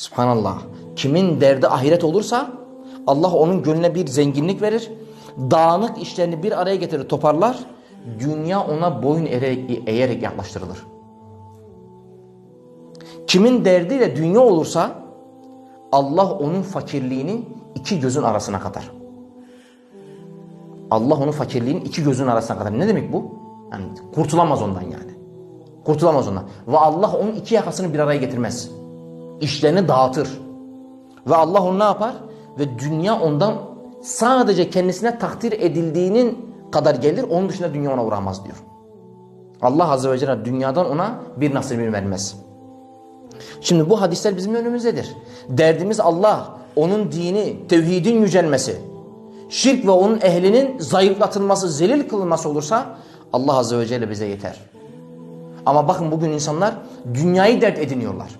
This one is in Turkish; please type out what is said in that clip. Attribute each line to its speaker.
Speaker 1: Subhanallah. Kimin derdi ahiret olursa Allah onun gönlüne bir zenginlik verir. Dağınık işlerini bir araya getirir, toparlar. Dünya ona boyun eğerek, yaklaştırılır. Kimin derdiyle dünya olursa Allah onun fakirliğini iki gözün arasına katar. Allah onun fakirliğini iki gözün arasına katar. Ne demek bu? Yani kurtulamaz ondan yani. Kurtulamaz ondan. Ve Allah onun iki yakasını bir araya getirmez. İşlerini dağıtır. Ve Allah onu ne yapar? Ve dünya ondan sadece kendisine takdir edildiğinin kadar gelir. Onun dışında dünya ona uğramaz diyor. Allah Azze ve Celle dünyadan ona bir nasibini vermez. Şimdi bu hadisler bizim önümüzdedir. Derdimiz Allah, onun dini, tevhidin yücelmesi, şirk ve onun ehlinin zayıflatılması, zelil kılınması olursa Allah Azze ve Celle bize yeter. Ama bakın bugün insanlar dünyayı dert ediniyorlar.